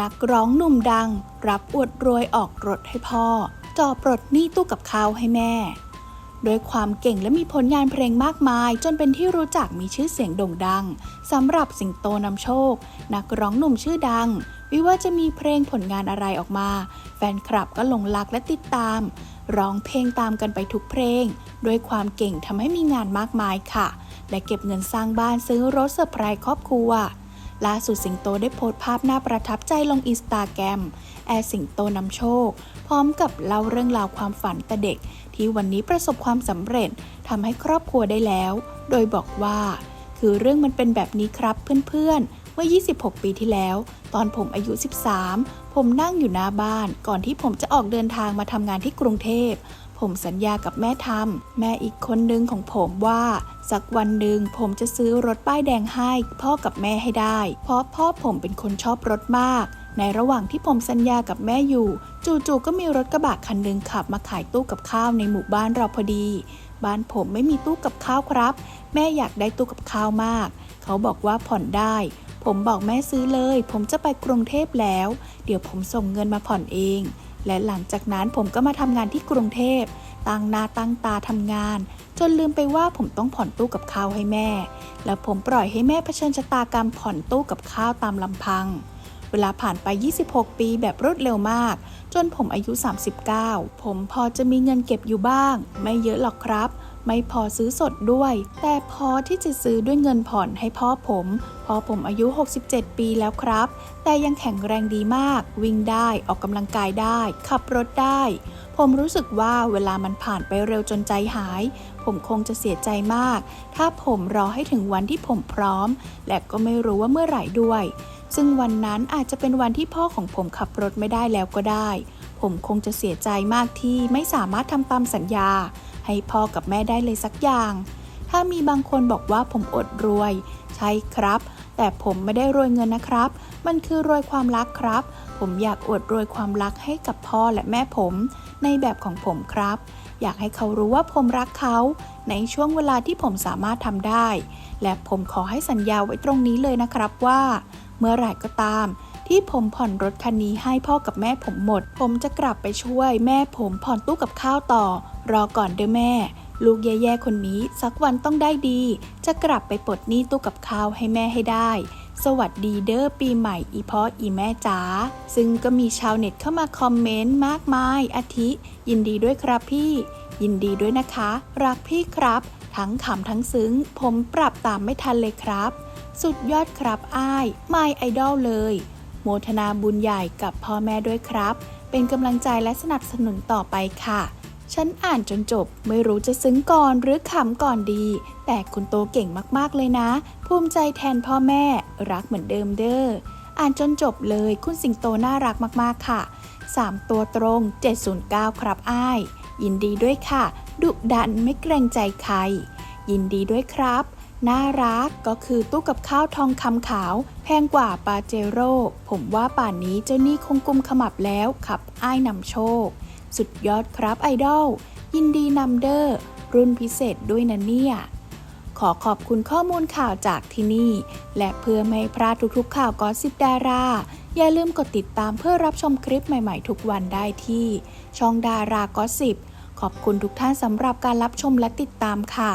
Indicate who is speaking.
Speaker 1: นักร้องหนุ่มดัง รับอวดรวยออกรถให้พ่อจ่อปลดหนี้ตู้กับข้าวให้แม่ด้วยความเก่งและมีผลงานเพลงมากมาย จนเป็นที่รู้จักมีชื่อเสียงโด่งดังสำหรับสิงโตนำโชค นักร้องหนุ่มชื่อดังไม่ว่าจะมีเพลงผลงานอะไรออกมา แฟนคลับก็หลงรักและติดตาม ร้องเพลงตามกันไปทุกเพลง ด้วยความเก่งทำให้มีงานมากมายค่ะ และเก็บเงินสร้างบ้านซื้อรถเซอร์ไพรส์ครอบครัว ล่าสุดสิงโตได้โพสต์ภาพน่าประทับใจลงอินสตาแกรมแอร์สิงโตนำโชค พร้อมกับเล่าเรื่องราวความฝันแต่เด็ก ที่วันนี้ประสบความสำเร็จทำให้ครอบครัวได้แล้ว โดยบอกว่า คือเรื่องมันเป็นแบบนี้ครับเพื่อนๆเมื่อ 26 ปีที่แล้ว ตอนผมอายุ 13 ผมนั่งอยู่หน้าบ้านก่อนที่ผมจะออกเดินทางมาทำงานที่กรุงเทพ ผมสัญญากับแม่ทำแม่อีกคนนึงของผมว่า สักวันหนึ่งผมจะซื้อรถป้ายแดงให้พ่อกับแม่ให้ได้ เพราะพ่อผมเป็นคนชอบรถมาก ในระหว่างที่ผมสัญญากับแม่อยู่ จู่ๆก็มีรถกระบะคันหนึ่งขับมาขายตู้กับข้าวในหมู่บ้านเราพอดี บ้านผมไม่มีตู้กับข้าวครับ แม่อยากได้ตู้กับข้าวมาก เขาบอกว่าผ่อนได้ ผมบอกแม่ซื้อเลย ผมจะไปกรุงเทพแล้ว เดี๋ยวผมส่งเงินมาผ่อนเอง และหลังจากนั้นผมก็มาทำงานที่กรุงเทพตั้งหน้าตั้งตาทำงาน จนลืมไปว่าผมต้องผ่อนตู้กับข้าวให้แม่ แล้วผมปล่อยให้แม่เผชิญชะตากรรมผ่อนตู้กับข้าวตามลำพัง เวลาผ่านไป 26 ปีแบบรวดเร็วมาก จนผมอายุ 39 ผมพอจะมีเงินเก็บอยู่บ้าง ไม่เยอะหรอกครับ ไม่พอซื้อสดด้วย แต่พอที่จะซื้อด้วยเงินผ่อนให้พ่อผมพ่อผมอายุ 67 ปีแล้วครับ แต่ยังแข็งแรงดีมาก วิ่งได้ออกกำลังกายได้ ขับรถได้ ผมรู้สึกว่าเวลามันผ่านไปเร็วจนใจหาย ผมคงจะเสียใจมาก ถ้าผมรอให้ถึงวันที่ผมพร้อม และก็ไม่รู้ว่าเมื่อไหร่ด้วย ซึ่งวันนั้นอาจจะเป็นวันที่พ่อของผมขับรถไม่ได้แล้วก็ได้ ผมคงจะเสียใจมากที่ไม่สามารถทำตามสัญญา ให้พ่อกับแม่ได้เลยสักอย่าง ถ้ามีบางคนบอกว่าผมอดรวย ใช่ครับ แต่ผมไม่ได้รวยเงินนะครับ มันคือรวยความรักครับ ผมอยากอดรวยความรักให้กับพ่อและแม่ผม ในแบบของผมครับ อยากให้เขารู้ว่าผมรักเขา ในช่วงเวลาที่ผมสามารถทำได้ และผมขอให้สัญญาไว้ตรงนี้เลยนะครับว่า เมื่อไหร่ก็ตาม ที่ผมผ่อนรถคันนี้ให้พ่อกับแม่ผมหมด ผมจะกลับไปช่วยแม่ผมผ่อนตู้กับข้าวต่อ รอก่อนเด้อแม่ ลูกแย่ๆคนนี้สักวันต้องได้ดี จะกลับไปปลดหนี้ตู้กับข้าวให้แม่ให้ได้สวัสดีเด้อปีใหม่อีพ่ออีแม่จ๋าซึ่งก็มีชาวเน็ตเข้ามาคอมเมนต์มากมายอาทิ ยินดีด้วยครับพี่ ยินดีด้วยนะคะ รักพี่ครับ ทั้งขำทั้งซึ้ง ผมปรับตามไม่ทันเลยครับ สุดยอดครับอ้ายไม่ไอดอลเลย โมทนาบุญใหญ่กับพ่อแม่ด้วยครับ เป็นกำลังใจและสนับสนุนต่อไปค่ะ ฉันอ่านจนจบไม่รู้จะซึ้งก่อนหรือขำก่อนดี แต่คุณโตเก่งมากๆเลยนะ ภูมิใจแทนพ่อแม่รักเหมือนเดิมเด้ออ่านจนจบเลยคุณสิงโตน่ารักมากๆค่ะ 3 ตัวตรง 709 ครับอ้าย ยินดีด้วยค่ะ ดุดันไม่เกรงใจใคร ยินดีด้วยครับ น่ารักก็คือตู้กับข้าวทองคำขาว แพงกว่าปาเจโร่ผมว่าป่านนี้เจ้านี้คงกุมขมับแล้วขับอ้ายนำโชค สุดยอดครับไอดอลยินดีนำเดอร์ รุ่นพิเศษด้วยนะเนี่ย ขอขอบคุณข้อมูลข่าวจากที่นี่ และเพื่อไม่พลาดทุกๆข่าวกอสิบดารา อย่าลืมกดติดตามเพื่อรับชมคลิปใหม่ๆ ทุกวันได้ที่ ช่องดารากอสิบขอบคุณทุกท่านสำหรับการรับชมและติดตามค่ะ